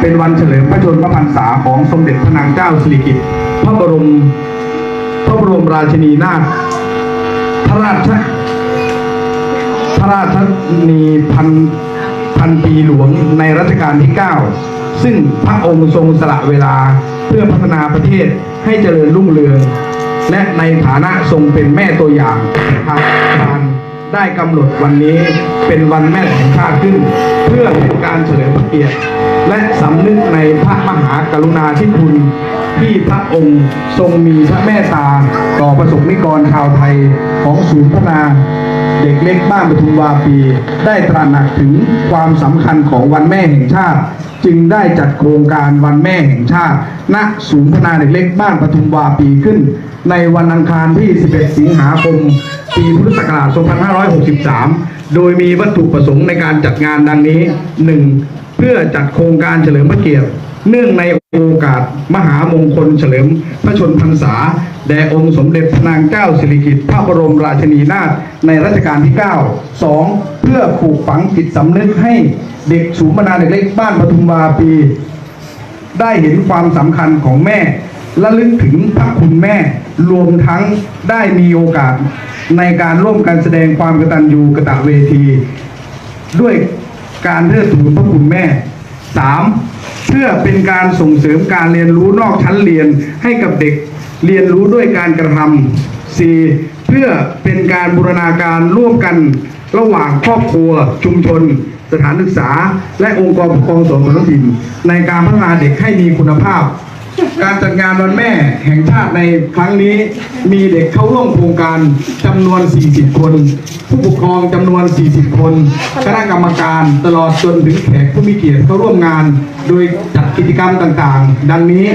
เป็นวันเฉลิมพระชนมพรรษาของสมเด็จพระนางเจ้าสิริกิติ์พระบรมพระบรมราชินีนาถพระราชพระราชนีพันพันปีหลวงในรัชกาลที่ 9 ซึ่งพระองค์ทรงสละเวลาเพื่อพัฒนาประเทศให้เจริญรุ่งเรือง และในฐานะทรงเป็นแม่ตัวอย่างทางการ ได้กำหนดวันนี้เป็นวันแม่แห่งชาติขึ้น เพื่อเป็นการเฉลิมพระเกียรติและสำนึกในพระมหากรุณาธิคุณที่พระองค์ทรงมีพระแม่ตา ต่อประสบนิกรชาวไทยของศูนย์พัฒนา เด็กเล็กบ้านปทุมวาปี ได้ตระหนักถึงความสำคัญของวันแม่แห่งชาติ จึงได้จัดโครงการวันแม่แห่งชาติ ณศูนย์พนาเด็กเล็กบ้านปทุมวาปีขึ้น ในวันอังคารที่ 11 สิงหาคม ปีพุทธศักราช 2563 โดยมีวัตถุประสงค์ในการจัดงานดังนี้ 1. เพื่อจัดโครงการเฉลิมพระเกียรติ เนื่องในโอกาสมหามงคลเฉลิมพระชนพรรษา แด่องค์สมเด็จพระนางเจ้าสิริกิติ์พระบรมราชินีนาถในรัชกาลที่ 9 2. เพื่อปลูกฝังจิตสำนึกให้เด็กสูงมนาเด็กเล็กบ้านปทุมวาปี ได้เห็นความสำคัญของแม่และลึกถึงพระคุณแม่ รวมทั้งได้มีโอกาสในการร่วมกันแสดงความกตัญญูกตเวที ด้วยการเทิดทูนพระคุณแม่ 3. เพื่อเป็นการส่งเสริมการเรียนรู้นอกชั้นเรียนให้กับเด็กเรียนรู้ด้วยการกระทำ 4. เพื่อเป็นการบูรณาการร่วมกันระหว่างครอบครัว ชุมชน สถานศึกษา และองค์กรปกครองส่วนท้องถิ่นในการพัฒนาเด็กให้มีคุณภาพ การจัดงานวันแม่แห่งชาติในครั้งนี้มีเด็กเข้าร่วมโครงการจำนวน 40 คน ผู้ปกครองจำนวน 40 คนคณะกรรมการตลอดจนถึงแขกผู้มีเกียรติเข้าร่วมงาน โดยจัดกิจกรรมต่างๆ ดังนี้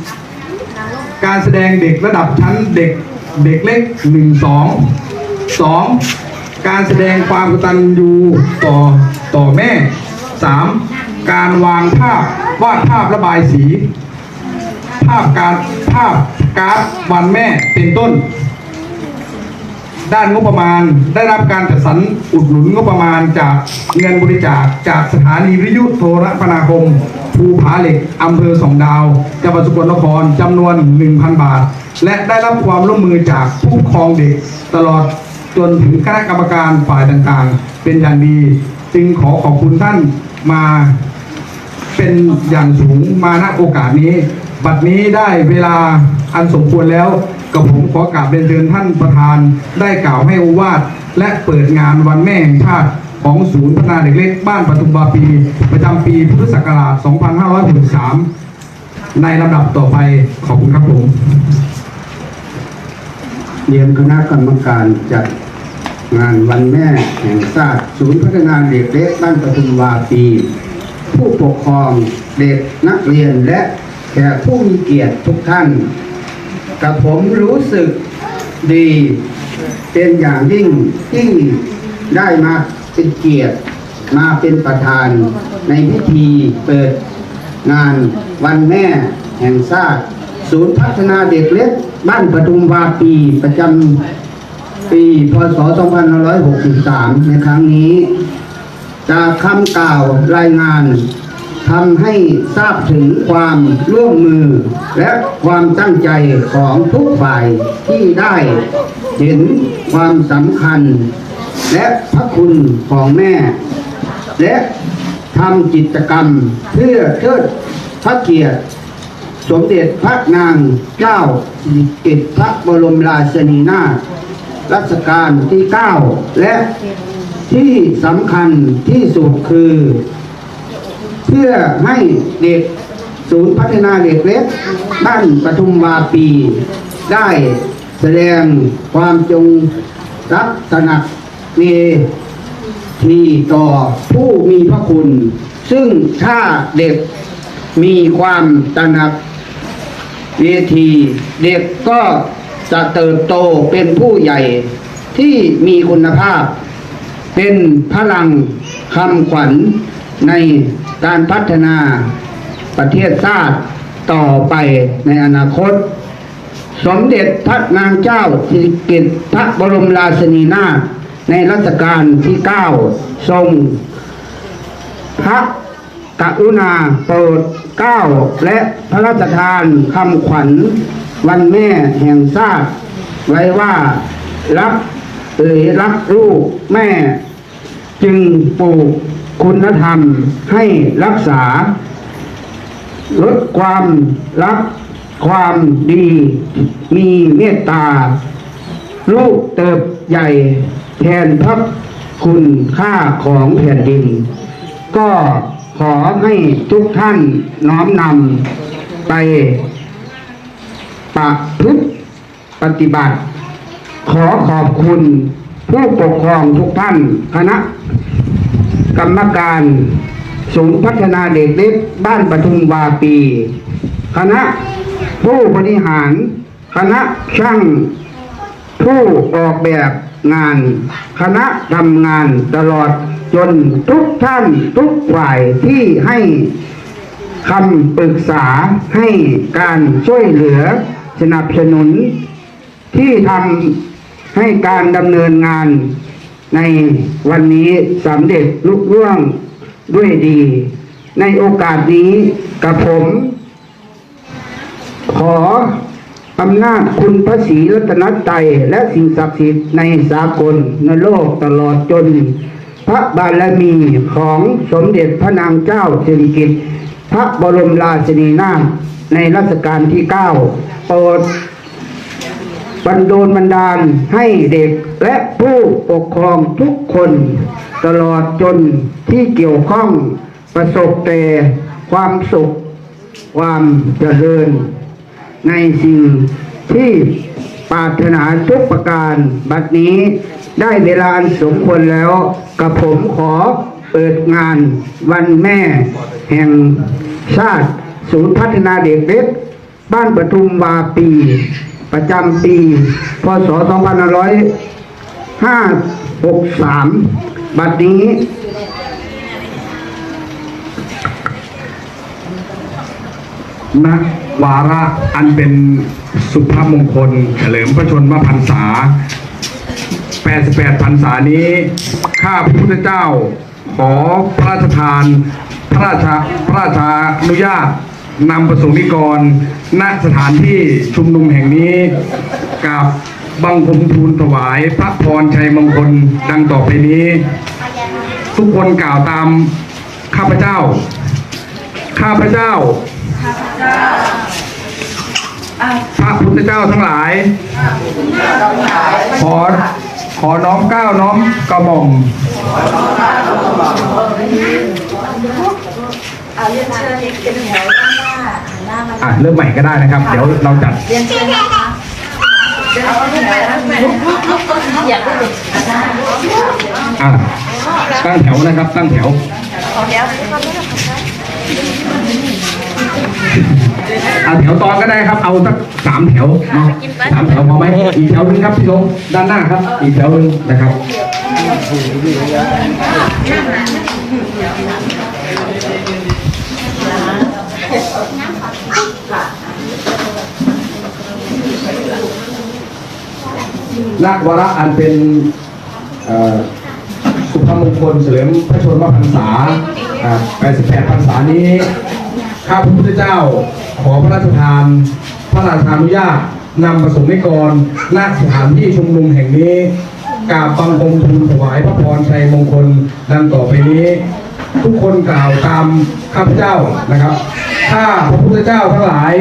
1. การแสดงเด็กระดับชั้นเด็กเด็กเล็ก 1 2 2. การแสดงความกตัญญูต่อต่อแม่ 3. การวางภาพวาดภาพระบายสี ภาพการภาพการ์ดวันแม่เป็นต้น ด้านงบประมาณได้รับการจัดสรรอุดหนุนงบประมาณจากเงินบริจาคจากสถานีวิทยุโทรคมนาคม ภูผาเหล็กอำเภอสองดาวจังหวัดสกลนครจำนวน 1,000 บาท และได้รับความร่วมมือจากผู้ปกครองเด็กตลอดจนถึงคณะกรรมการฝ่ายต่างๆ เป็นอย่างดี จึงขอขอบคุณท่านมาเป็นอย่างสูงมาณโอกาสนี้ บัดนี้ได้เวลาอันสมควรแล้วกับผมขอกราบเรียนเชิญท่านประธาน ได้กล่าวให้โอวาทและเปิดงานวันแม่แห่งชาติของศูนย์พัฒนาเด็กเล็กบ้านปทุมวาปี ประจำปีพุทธศักราช 2563 ในลำดับต่อไปขอบคุณครับผมเรียนคณะกรรมการจัดงานวันแม่แห่งชาติศูนย์พัฒนาเด็กเล็กบ้านปทุมวาปี ผู้ปกครองเด็กนักเรียนและ แขกผู้มีเกียรติทุกท่าน กับผมรู้สึกดี เป็นอย่างยิ่งที่ได้มาเป็นเกียรติมาเป็นประธานในพิธีเปิดงานวันแม่แห่งชาติศูนย์พัฒนาเด็กเล็ก บ้านปทุมวาปีประจำปีพศ 2563 ในครั้งนี้ จากคำกล่าวรายงาน ทำให้ทราบถึงความร่วมมือ และความตั้งใจของทุกฝ่ายที่ได้เห็นความสำคัญ และพระคุณของแม่ และทำกิจกรรมเพื่อเทิดพระเกียรติ สมเด็จพระนางเจ้าสิริกิติ์พระบรมราชินีนาถรัชกาลที่ 9 และที่สำคัญที่สุดคือ เพื่อให้เด็กศูนย์พัฒนาเด็กเล็กบ้านปทุมวาปี ได้แสดงความจงรักสนักเนทีต่อผู้มีพระคุณ ซึ่งถ้าเด็กมีความตระหนักเวที เด็กก็จะเติบโตเป็นผู้ใหญ่ที่มีคุณภาพ เป็นพลังคำขวัญ ในการพัฒนาประเทศชาติต่อไปในอนาคต สมเด็จพระนางเจ้าสิริกิติ์พระบรมราชินีนาถในรัชกาลที่9ทรง พระกรุณาโปรดเกล้าและพระราชทานคำขวัญวันแม่แห่งชาติไว้ว่า รักเอ่ยรักลูกแม่ จึงปลูก คุณธรรมให้รักษา ลดความรัก ความดี มีเมตตา ลูกเติบใหญ่แทนพระคุณค่าของแผ่นดิน ก็ขอให้ทุกท่านน้อมนำไปประพฤติปฏิบัติ ขอขอบคุณผู้ปกครองทุกท่านคณะ กรรมการศูนย์พัฒนาเด็กเล็กบ้านปทุมวาปี คณะผู้บริหาร คณะช่าง ผู้ออกแบบงาน คณะทำงานตลอดจนทุกท่านทุกฝ่ายที่ให้คำปรึกษาให้การช่วยเหลือสนับสนุนที่ทำให้การดำเนินงาน ในวันนี้สำเร็จลุล่วงด้วยดี ในโอกาสนี้กับผม ขออำนาจคุณพระศรีรัตนตรัยและสิ่งศักดิ์สิทธิ์ในสากลในโลกตลอดจน พระบารมีของสมเด็จพระนางเจ้าสิริกิติ์พระบรมราชินีนาถในรัชกาลที่เก้าโปรด บันโดลบันดาลให้เด็กและผู้ปกครองทุกคน ตลอดจนที่เกี่ยวข้องประสบแต่ความสุข ความเจริญ ในสิ่งที่ปรารถนาทุกประการ บัดนี้ได้เวลาอันสมควรแล้วกับผมขอเปิดงานวันแม่ แห่งชาติ ศูนย์พัฒนาเด็กเล็กบ้านปทุมวาปี ประจำปี พศ 2563 บัดนี้ ณ วาระอันเป็นสุภาพมงคล เฉลิมพระชนมพรรษา 88พรรษานี้ ข้าพระพุทธเจ้า ขอพระราชทาน พระราชาพระราชาอนุญาต นำประสงค์นิกร ณสถานที่ชุมนุมแห่งนี้กับบังคมทูลถวายพระพรชัยมงคลดังต่อไปนี้ ทุกคนกล่าวตามข้าพเจ้า ข้าพเจ้า พระพุทธเจ้าทั้งหลาย ขอขอน้อมเก้าน้อมกระหม่อม เอาเรียนเชิญเป็นแถวด้านหน้าหันหน้ามาอะเริ่มใหม่ก็ได้นะครับ เดี๋ยวเราจัดเรียนเชิญนะคะเดินเอาลูกไปนะลุกลุกลุกต้นอยากได้เด็กได้อะตั้งแถวนะครับ ตั้งแถวขอเดี๋ยวอะแถวตอนก็ได้ครับ เอาสักสามแถวเนาะสามแถวพอไหมอีกแถวหนึงครับพี่ลงด้านหน้าครับ อีกแถวหนึงนะครับ นักวาระอันเป็นสุภาพมงคลเฉลิมพระชนมพรรษา 88 พรรษานี้ ข้าพระพุทธเจ้าขอพระราชทาน พระราชานุญาตนำประสงค์นิกรณสถานที่ชุมนุมแห่งนี้กราบบังคมทูลถวายพระพรชัยมงคลดังต่อไปนี้ ทุกคนกล่าวตามข้าพเจ้านะครับข้าพระพุทธเจ้าทั้งหลาย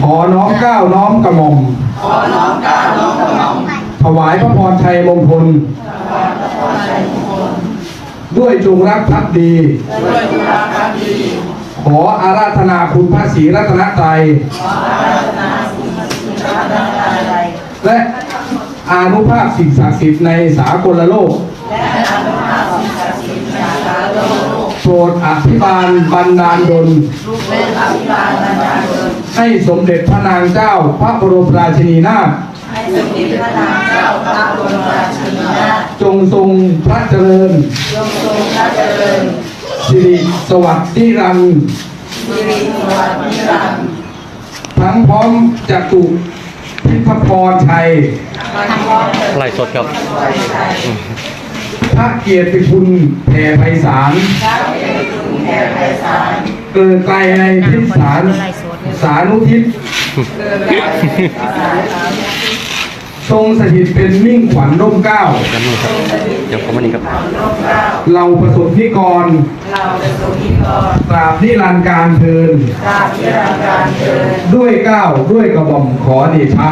ขอน้อมเกระหม่อม ล้าน้อมกระหม่อมถวายพระพรชัยมงคล ด้วยจงรักภักดีขออาราธนาคุณพระศรีรัตนตรัยและอานุภาพสิ่งศักดิ์สิทธิ์ในสากลโลกโปรดอภิบาลบันดาลดล ให้สมเด็จพระนางเจ้าพระบรมราชินีนาถให้สมเด็จพระนางเจ้าพระบรมราชินีนาถจงทรงพระเจริญทรงทรงพระเจริญสิริสวัสดิ์นิรันดร์สิริสวัสดิ์นิรันดร์ทั้งพร้อมจัตุพิทพรชัยมันพร้อมเถิดไล่สดครับผพระเกียรติคุณแผ่ไพศาลเกิดไกลในทิศสาร สานุทิศทรงสถิตเป็นมิ่งขวัญร่มเกล้าด้านนู้นครับเดี๋ยวผมมานี่ครับเราประสบนิกรตราบนิรันดร์การเทินด้วยเกล้าวด้วยกระหม่อมขอเดชะ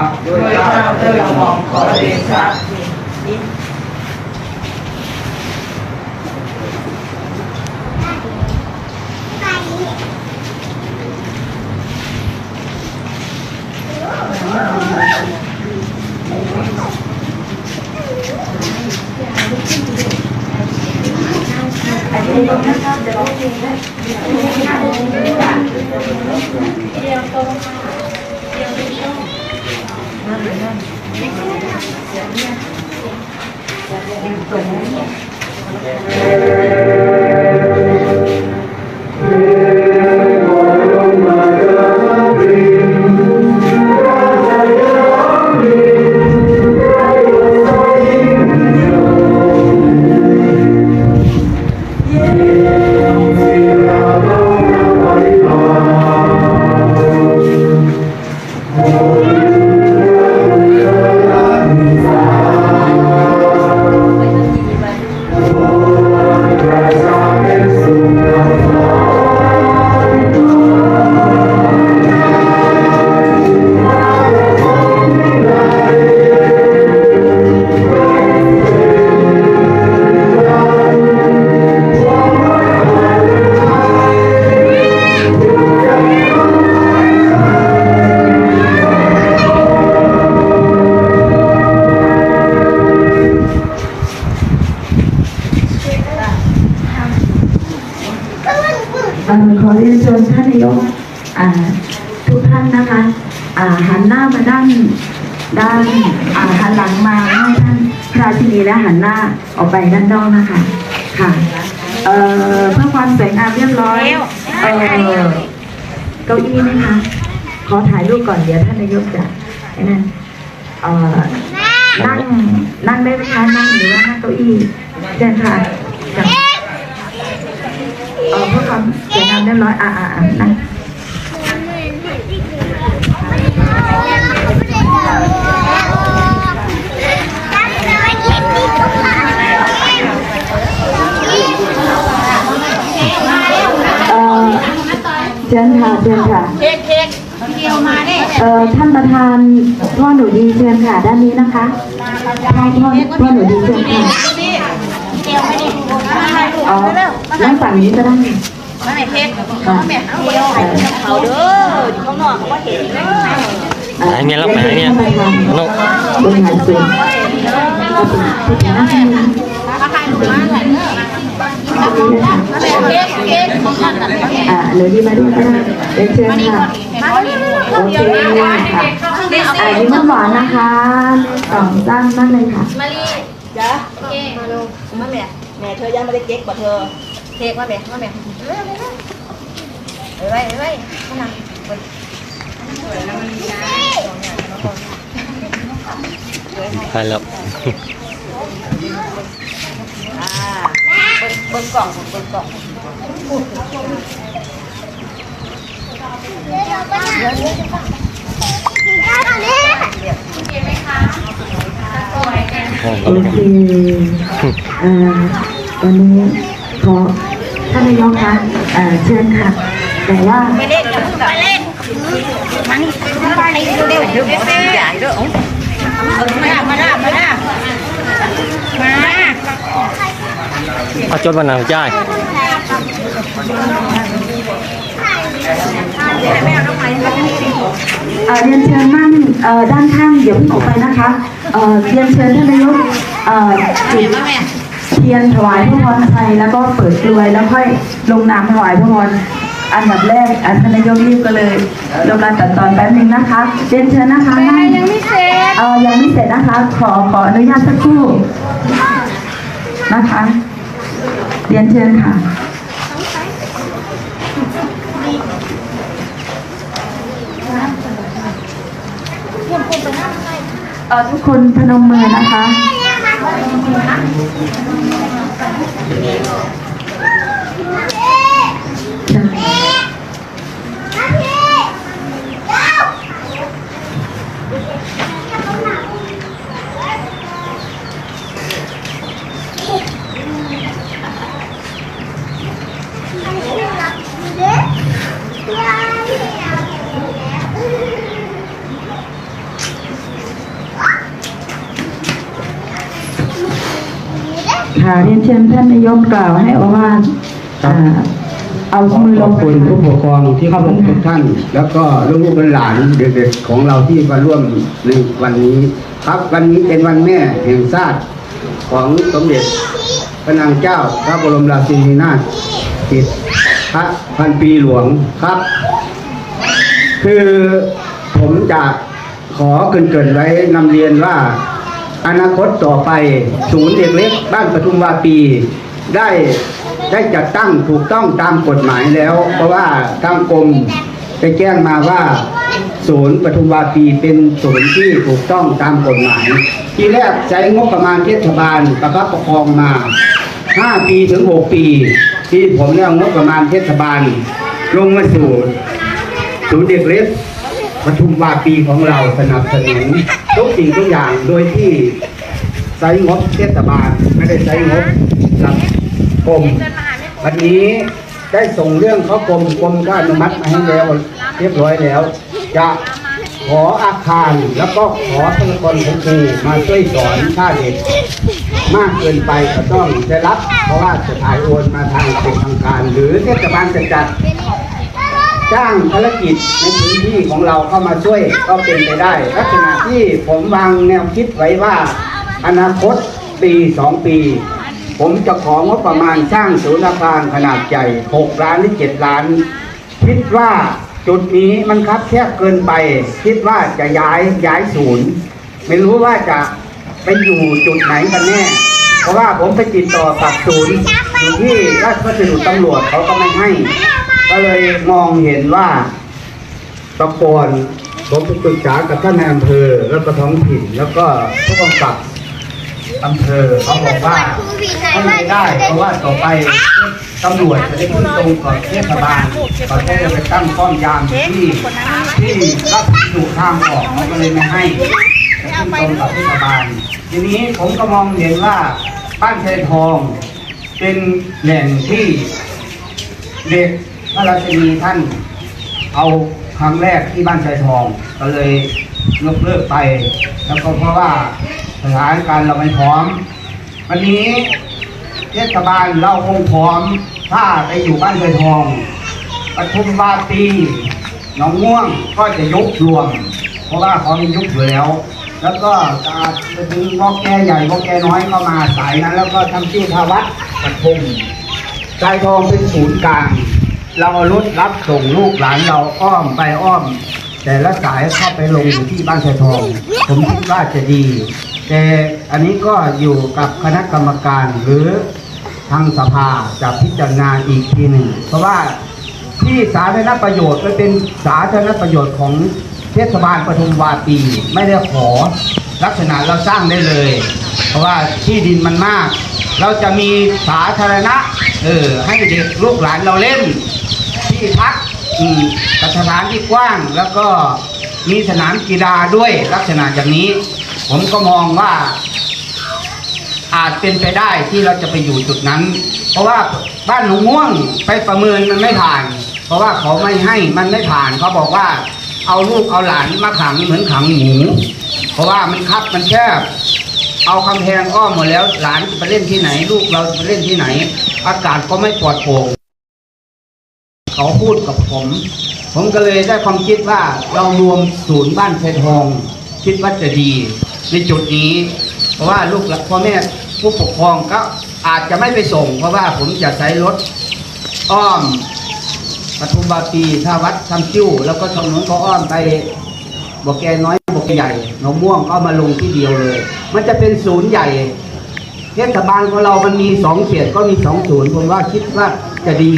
เขอเรียนเชิญท่านนายกทุกท่านนะคะหันหน้ามาด้านด้านหันหลังมาให้ท่านพระชินีและหันหน้าออกไปด้านนอกนะคะค่ะเพื่อความสวยงามเรียบร้อยเออเก้าอี้นะคะ ขอถ่ายรูปก่อนเดี๋ยวท่านนายกจะนั่นนั่งนั่งได้ไหมคะนั่งหรือว่านั่งเก้าอี้เชิญค่ะ เออเพื่อความสวยงามเรียบร้อยอ่าอ่าอ่านะเชิญค่ะเชิญค่ะเค้กเค้กเกียวมาเนี่ยเอ่อท่านประธานพ่อหนูดีเชิญค่ะด้านนี้นะคะพ่อพ่อพ่อหนูดีเชิญค่ะ มาให้ลูกอ๋อนั่งฝั่งนี้ก็ได้มาแม่เค้กมาแม่เอาเกียวเขาเด้ออยู่ข้างนอกเขาก็เห็นเลยอ่อไหนเนี่ยรับไหนเนี่ยท่านประธานน้องบริหารส่วนผู้ถือหน้าที่นี้มาใครลูกมาใครเนอะมาแม่เค้กเค้กของท่านน่ะอ่าหนูดีมาด้วยก็ได้เรียนเชิญค่ะมาดิลูกโอเคค่ะอ่ายิ้มหวานๆนะคะสองสามนั่นเลยค่ะมาลีจ้ะโอเคมาลูกมาแม่ แม่เธอยังไม่ได้เค้กบ่เธอเค้กมาแม่มาแม่เร็วเร็วเร็วไว้ไว้มานั่งไปแล้วอ่าเบิ้งเบิ้งกล่องเบิ้งกล่อง โอนี้เคอ่าวันนี้ขอท่านนายกคะอ่าเชิญค่ะ แต่ว่าไปเล่นอย่าเพิ่งไปเล่นมานี่ไปเร็วเร็วเร็วใหญ่ด้วยมาดามาดามาดามาเอจดวันนั้นจ่ เรียนเชิญนั่งด้านข้างอย่าเพิ่งออกไปนะคะเรียนเชิญท่านนายกเอ่อจุดเทียนถวายพระพรชัยแล้วก็เปิดกลวยแล้วค่อยลงนามถวายพระพรอันดับแรกอะท่านนายกรีบก็เลยลงการตัดตอนแป๊บนึงนะคะเรียนเชิญนะคะนั่งยังไม่เสร็จเออยังไม่เสร็จนะคะ ขอขออนุญาตสักครู่นะคะเรียนเชิญค่ะ อทุกคนพนมมือนะคะ ค่ะเรียนเชิญท่านนายกกล่าวให้อวาทอ่าเอามือลงคุณผู้ปกครองที่เข้ามาทุกท่าน แล้วก็ลูกๆหลานเด็กๆของเราที่มาร่วมในวันนี้ ครับวันนี้เป็นวันแม่แห่งชาติของสมเด็จพระนางเจ้าพระบรมราชินีนาถติดพระพันปีหลวงครับ คือผมจะขอเกินๆไว้นำเรียนว่า อนาคตต่อไปศูนย์เด็กเล็กบ้านปทุมวาปี ได้ได้จัดตั้งถูกต้องตามกฎหมายแล้ว เพราะว่าทางกรมได้แจ้งมาว่าศูนย์ปทุมวาปีเป็นศูนย์ที่ถูกต้องตามกฎหมาย ที่แรกใช้งบประมาณเทศบาลประคับประคองมา 5 ปีถึง 6 ปี ที่ผมได้งบประมาณเทศบาล ลงมาสู่ศูนย์เด็กเล็ก ปทุมวาปีของเราสนับสนุนทุกสิ่งทุกอย่างโดยที่ใช้งบเทศบาลไม่ได้ใช้งบหลักกรมวันนี้ได้ส่งเรื่องเข้ากรมกรมก็อนุมัติมาให้แล้วเรียบร้อยแล้ว จะขออาคารแล้วก็ขอทุกคนของครูมาช่วยสอนถ้าเด็ก มากเกินไปก็ต้องได้รับ เพราะว่าจะถ่ายโอนมาทางเป็นทางการ หรือเทศบาลจะจัด จ้างภารกิจในพื้นที่ของเราเข้ามาช่วยก็เป็นไปได้ ลักษณะที่ผมวางแนวคิดไว้ว่า อนาคตปีสองปี ผมจะของบประมาณสร้างศูนย์อาคารขนาดใหญ่6ล้านหรือ7ล้าน คิดว่าจุดนี้มันคับแคบเกินไป คิดว่าจะย้ายย้ายศูนย์ ไม่รู้ว่าจะไปอยู่จุดไหนกันแน่ เพราะว่าผมไปติดต่อกับศูนย์ อยู่ที่ราชพัสดุตำรวจเขาก็ไม่ให้ ก็เลยมองเห็นว่าตะกอนผมปรึกษากับท่านในอำเภอแล้วก็ท้องถิ่นแล้วก็ผู้กำกับอำเภอเขาบอกว่าให้ไม่ได้เพราะว่าต่อไปตำรวจจะได้ขึ้นตรงกับเทศบาลเขาจะไปตั้งป้อมยามที่ที่รับถูกทางออกเขาก็เลยไม่ให้จะขึ้นตรงกับเทศบาล ทีนี้ผมก็มองเห็นว่าบ้านเททอง เป็นแหล่งที่เด็กพระราชินีท่านเอาครั้งแรกที่บ้านชายทอง ก็เลยยกเลิกไป แล้วก็เพราะว่าสถานการณ์เราไม่พร้อม วันนี้เทศบาลเราคงพร้อมถ้าไปอยู่บ้านชายทองปทุมวาปีหนองม่วงก็จะยกรวม เพราะว่าเขามียุคอยู่แล้ว แล้วก็จะถึงวอแก่ใหญ่วอแก่น้อยเข้ามาสายนั้น แล้วก็ทำชื่อทาวัด ปทุมสายทองเป็นศูนย์กลาง เราเอารถรับส่งลูกหลานเราอ้อมไปอ้อม แต่ละสายเข้าไปลงอยู่ที่บ้านสายทอง ผมคิดว่าจะดี แต่อันนี้ก็อยู่กับคณะกรรมการหรือทางสภาจะพิจารณาอีกทีหนึ่ง เพราะว่าที่สาธารณประโยชน์มันเป็นสาธารณประโยชน์ของเทศบาลปทุมวาปี ไม่ได้ขอลักษณะเราสร้างได้เลย เพราะว่าที่ดินมันมาก เราจะมีสาธารณะ เออ ให้เด็กลูกหลานเราเล่น ที่พักอืมสถานที่กว้างแล้วก็มีสนามกีฬาด้วยลักษณะอย่างนี้ ผมก็มองว่า อาจเป็นไปได้ที่เราจะไปอยู่จุดนั้น เพราะว่าบ้านหนองม่วงไปประเมินมันไม่ผ่าน เพราะว่าเขาไม่ให้มันไม่ผ่านเขาบอกว่า เอาลูกเอาหลานมาขังเหมือนขังหมู เพราะว่ามันคับมันแคบ เอากำแพงอ้อมหมดแล้วหลานจะไปเล่นที่ไหน ลูกเราจะไปเล่นที่ไหน อากาศก็ไม่ปลอดโปร่งเขาพูดกับผม ผมก็เลยได้ความคิดว่าเรารวมศูนย์บ้านเพชรทอง คิดว่าจะดี ในจุดนี้ เพราะว่าลูกหลานพ่อแม่ผู้ปกครองก็อาจจะไม่ไปส่ง เพราะว่าผมจะใช้รถอ้อมปทุมบาปีท่าวัดทำจิ้ว แล้วก็ถนนก็อ้อมไป บอกแกน้อยบอกแกใหญ่หนองม่วงก็มาลงที่เดียวเลย มันจะเป็นศูนย์ใหญ่เทศบาลของเรามันมีสองเขตก็มีสองศูนย์ผมว่าคิดว่าจะดี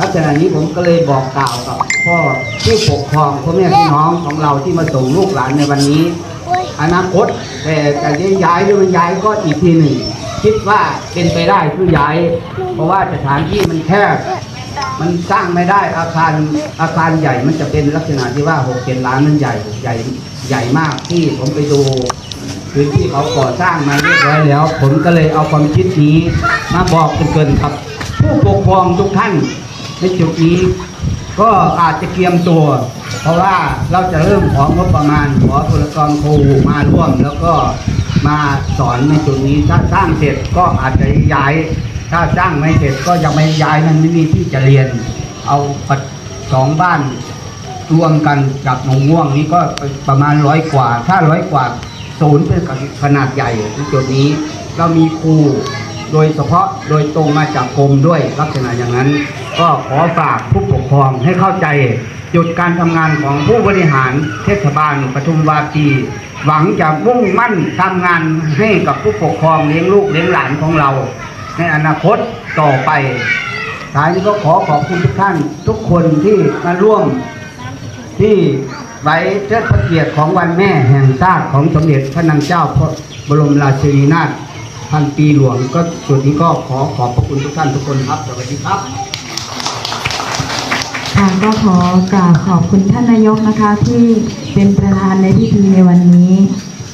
ลักษณะนี้ผมก็เลยบอกกล่าวกับพ่อผู้ปกครองพ่อแม่พี่น้องของเราที่มาส่งลูกหลานในวันนี้ อนาคตแต่จะย้ายหรือไม่ย้ายก็อีกทีหนึ่ง คิดว่าเป็นไปได้คือย้าย เพราะว่าสถานที่มันแคบ มันสร้างไม่ได้อาคารอาคารใหญ่มันจะเป็นลักษณะที่ว่าหกเจ็ดล้านมันใหญ่ใหญ่ใหญ่มากที่ผมไปดูพื้นที่เขาก่อสร้างมาเรียบร้อยแล้ว ผมก็เลยเอาความคิดนี้มาบอกเกินๆครับ ผู้ปกครองทุกท่านในจุดนี้ ก็อาจจะเตรียมตัว เพราะว่าเราจะเริ่มของงบประมาณขอบุรกรครูมาร่วม แล้วก็มาสอนในจุดนี้ถ้าสร้างเสร็จก็อาจจะย้าย ถ้าสร้างไม่เสร็จก็ยังไม่ย้ายนั้นไม่มีที่จะเรียน เอาปัดสองบ้านรวมกันกับหนองม่วงนี่ก็ประมาณร้อยกว่า ถ้าร้อยกว่าศูนย์เป็นขนาดใหญ่ในจุดนี้เรามีครูโดยเฉพาะโดยตรงมาจากกรมด้วยลักษณะอย่างนั้น ก็ขอฝากผู้ปกครองให้เข้าใจจุดการทำงานของผู้บริหารเทศบาลปทุมวาปี หวังจะมุ่งมั่นทำงานให้กับผู้ปกครองเลี้ยงลูกเลี้ยงหลานของเรา ในอนาคตต่อไปท้ายนี้ก็ขอขอบคุณทุกท่านทุกคนที่มาร่วมที่ไว้เทิดพระเกียรติของวันแม่แห่งชาติของสมเด็จพระนางเจ้าพระบรมราชินีนาถพันปีหลวงก็จุดนี้ก็ขอขอบพระคุณทุกท่านทุกคนครับสวัสดีครับค่ะก็ขอกราบขอบคุณท่านนายกนะคะที่เป็นประธานในพิธีในวันนี้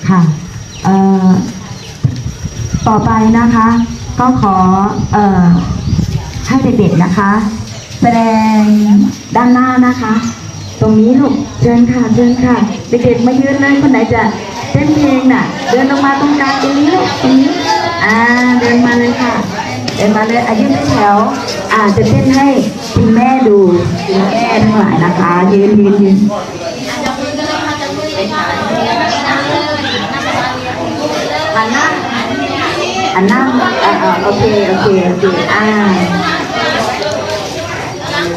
ค่ะเอ่อต่อไปนะคะ ก็ขอเอ่อให้เด็กๆนะคะ แสดงด้านหน้านะคะ ตรงนี้ลูกเชิญค่ะเชิญค่ะ เด็กๆมายืนเลยคนไหนจะเต้นเพลงน่ะ เดินลงมาตรงกลางตรงนี้ลูกตรงนี้อ่าเดินมาเลยค่ะ เดินมาเลยอายุนแถวอ่าจะเต้นให้คุณแม่ดูคุณแม่ทั้งหลายนะคะยืนยืนยืนหันหน้า หันน้าอ่าอ่าโอเคโอเคโอเคอ่า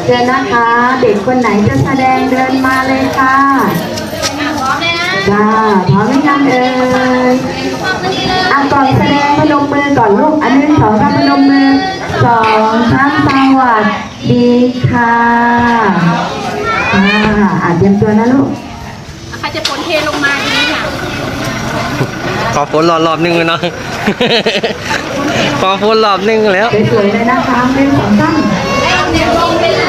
เชิญนะคะ เด็กคนไหนจะแสดงเดินมาเลยค่ะจ้าพร้อมหรือยังเอ่ยอะก่อนแสดงพนมมือก่อนลูกอันหนึ่งสองสามพนมมือสองสามสวัสดีค่ะอ่าอะเตรียมตัวนะลูกใครจะผลเทลงมาดีค่ะ ขอฝนรอบรอบนึงเลยเนาะขอฝนรอบนึงแล้วสวยๆเลยนะคะหนึ่งสองสาม